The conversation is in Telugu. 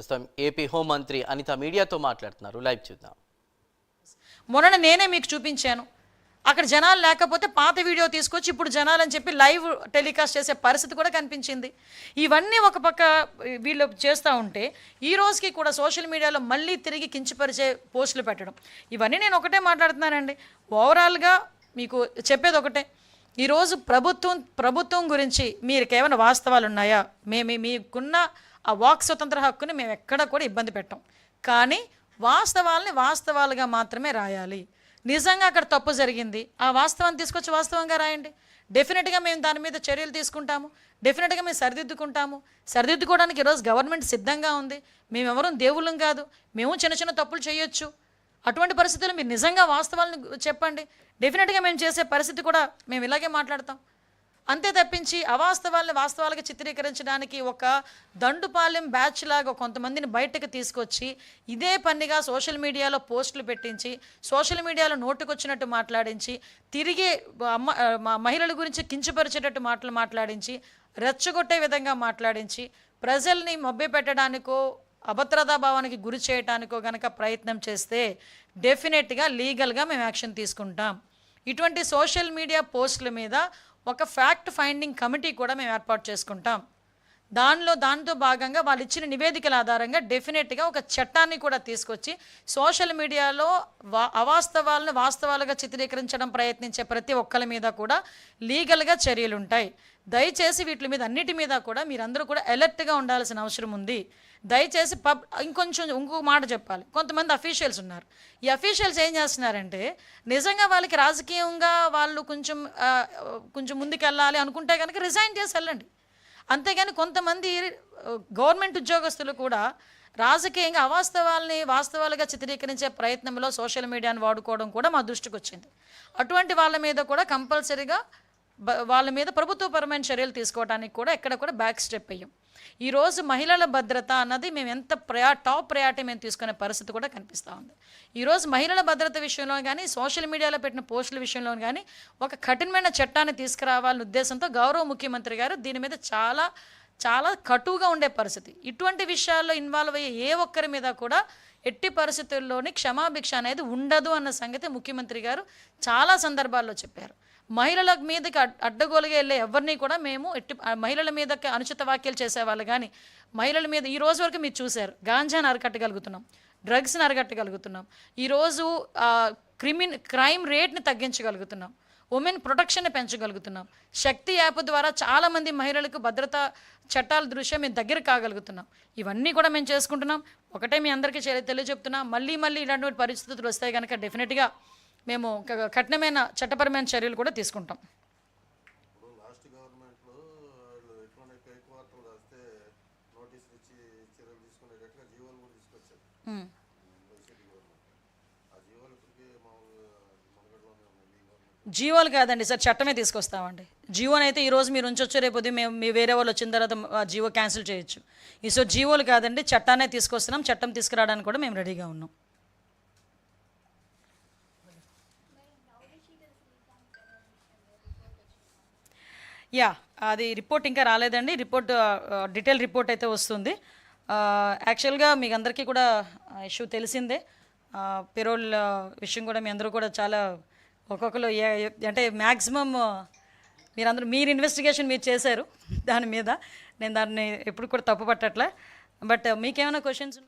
ప్రస్తుతం ఏపీ హోంమంత్రి అనిత మీడియాతో మాట్లాడుతున్నారు. లైవ్ చూద్దాం. మొన్న నేనే మీకు చూపించాను. అక్కడ జనాలు లేకపోతే పాత వీడియో తీసుకొచ్చి ఇప్పుడు జనాలు అని చెప్పి లైవ్ టెలికాస్ట్ చేసే పరిస్థితి కూడా కనిపించింది. ఇవన్నీ ఒక పక్క వీళ్ళు చేస్తూ ఉంటే ఈ రోజుకి కూడా సోషల్ మీడియాలో మళ్ళీ తిరిగి కించపరిచే పోస్టులు పెట్టడం. ఇవన్నీ నేను ఒకటే మాట్లాడుతున్నానండి. ఓవరాల్గా మీకు చెప్పేది ఒకటే. ఈరోజు ప్రభుత్వం ప్రభుత్వం గురించి మీరు కేవలం వాస్తవాలు ఉన్నాయా మేము మీకున్న ఆ వాక్ స్వతంత్ర హక్కుని మేము ఎక్కడ కూడా ఇబ్బంది పెట్టాం. కానీ వాస్తవాల్ని వాస్తవాలుగా మాత్రమే రాయాలి. నిజంగా అక్కడ తప్పు జరిగింది. ఆ వాస్తవాన్ని తీసుకొచ్చి వాస్తవంగా రాయండి. డెఫినెట్గా మేము దాని మీద చర్యలు తీసుకుంటాము. డెఫినెట్గా మేము సరిదిద్దుకుంటాము. సరిదిద్దుకోవడానికి ఈరోజు గవర్నమెంట్ సిద్ధంగా ఉంది. మేము దేవుళ్ళం కాదు. మేము చిన్న చిన్న తప్పులు చేయొచ్చు. అటువంటి పరిస్థితులు మీరు నిజంగా వాస్తవాలను చెప్పండి. డెఫినెట్గా మేము చేసే పరిస్థితి కూడా మేము ఇలాగే మాట్లాడతాం. అంతే తప్పించి అవాస్తవాల్ని వాస్తవాలుగా చిత్రీకరించడానికి ఒక దండుపాలెం బ్యాచ్ లాగా కొంతమందిని బయటకు తీసుకొచ్చి ఇదే పనిగా సోషల్ మీడియాలో పోస్టులు పెట్టించి సోషల్ మీడియాలో నోటుకొచ్చినట్టు మాట్లాడించి తిరిగి అమ్మ మా మహిళల గురించి కించపరిచేటట్టు మాటలు మాట్లాడించి రెచ్చగొట్టే విధంగా మాట్లాడించి ప్రజల్ని మభ్యపెట్టడానికో అభద్రతా భావానికి గురి చేయటానికో గనక ప్రయత్నం చేస్తే డెఫినెట్గా లీగల్గా మేము యాక్షన్ తీసుకుంటాం. ఇటువంటి సోషల్ మీడియా పోస్టుల మీద ఒక ఫ్యాక్ట్ ఫైండింగ్ కమిటీ కూడా మేము ఏర్పాటు చేసుకుంటాం. దానిలో దాంతో భాగంగా వాళ్ళు ఇచ్చిన నివేదికల ఆధారంగా డెఫినెట్గా ఒక చట్టాన్ని కూడా తీసుకొచ్చి సోషల్ మీడియాలో వా అవాస్తవాలను వాస్తవాలుగా చిత్రీకరించడం ప్రయత్నించే ప్రతి ఒక్కరి మీద కూడా లీగల్గా చర్యలుంటాయి దయచేసి వీటి మీద అన్నిటి మీద కూడా మీరందరూ కూడా అలర్ట్గా ఉండాల్సిన అవసరం ఉంది. దయచేసి పబ్ ఇంకొంచెం ఇంకొక మాట చెప్పాలి. కొంతమంది అఫీషియల్స్ ఉన్నారు. ఈ అఫీషియల్స్ ఏం చేస్తున్నారంటే నిజంగా వాళ్ళకి రాజకీయంగా వాళ్ళు కొంచెం కొంచెం ముందుకెళ్ళాలి అనుకుంటే కనుక రిజైన్ చేసి వెళ్ళండి. అంతేగాని కొంతమంది గవర్నమెంట్ ఉద్యోగస్తులు కూడా రాజకీయంగా అవాస్తవాల్ని వాస్తవాలుగా చిత్రీకరించే ప్రయత్నంలో సోషల్ మీడియాను వాడుకోవడం కూడా మా దృష్టికి వచ్చింది. అటువంటి వాళ్ళ మీద కూడా కంపల్సరీగా వాళ్ళ మీద ప్రభుత్వపరమైన చర్యలు తీసుకోవడానికి కూడా ఎక్కడ కూడా బ్యాక్ స్టెప్ అయ్యాం ఈరోజు మహిళల భద్రత అన్నది మేము ఎంత ప్రయా టాప్ ప్రయారిటీ మేము తీసుకునే పరిస్థితి కూడా కనిపిస్తూ ఉంది. ఈరోజు మహిళల భద్రత విషయంలో కానీ సోషల్ మీడియాలో పెట్టిన పోస్టుల విషయంలో కానీ ఒక కఠినమైన చట్టాన్ని తీసుకురావాలనే ఉద్దేశంతో గౌరవ ముఖ్యమంత్రి గారు దీని మీద చాలా చాలా కటువుగా ఉండే పరిస్థితి. ఇటువంటి విషయాల్లో ఇన్వాల్వ్ అయ్యే ఏ ఒక్కరి మీద కూడా ఎట్టి పరిస్థితుల్లోని క్షమాభిక్ష అనేది ఉండదు అన్న సంగతి ముఖ్యమంత్రి గారు చాలా సందర్భాల్లో చెప్పారు. మహిళల మీదకి అడ్- అడ్డగోలుగా వెళ్ళే ఎవరిని కూడా మేము ఎట్టి మహిళల మీదకి అనుచిత వ్యాఖ్యలు చేసేవాళ్ళు. కానీ మహిళల మీద ఈ రోజు వరకు మీరు చూశారు. గాంజాని అరికట్టగలుగుతున్నాం. డ్రగ్స్ని అరికట్టగలుగుతున్నాం. ఈరోజు క్రిమిన్ క్రైమ్ రేట్ని తగ్గించగలుగుతున్నాం. ఉమెన్ ప్రొటెక్షన్ని పెంచగలుగుతున్నాం. శక్తి యాప్ ద్వారా చాలామంది మహిళలకు భద్రతా చట్టాల దృష్ట్యా మేము దగ్గర కాగలుగుతున్నాం. ఇవన్నీ కూడా మేము చేసుకుంటున్నాం. ఒకటే మీ అందరికీ తెలియజెప్తున్నాం. మళ్ళీ మళ్ళీ ఇలాంటి పరిస్థితులు వస్తాయి కనుక డెఫినెట్గా మేము కఠినమైన చట్టపరమైన చర్యలు కూడా తీసుకుంటాం. జీవోలు కాదండి సార్ చట్టమే తీసుకొస్తామండి. జీవోని అయితే ఈ రోజు మీరు ఉంచొచ్చు రేపు ఉదయం మేము మీ వేరే వాళ్ళు వచ్చిన తర్వాత జీవో క్యాన్సిల్ చేయొచ్చు. ఈ సో జీవోలు కాదండి చట్టాన్నే తీసుకొస్తున్నాం చట్టం తీసుకురావడానికి కూడా మేము రెడీగా ఉన్నాం. యా అది రిపోర్ట్ ఇంకా రాలేదండి. రిపోర్ట్ డీటెయిల్ రిపోర్ట్ అయితే వస్తుంది. యాక్చువల్గా మీకు అందరికీ కూడా ఇష్యూ తెలిసిందే. పెరోల్ విషయం కూడా మీ అందరూ కూడా చాలా ఒక్కొక్కరు అంటే మ్యాక్సిమమ్ మీరందరూ మీరు ఇన్వెస్టిగేషన్ మీరు చేశారు దాని మీద. నేను దాన్ని ఎప్పుడు కూడా తప్పు పట్టట్లే బట్ మీకేమైనా క్వశ్చన్స్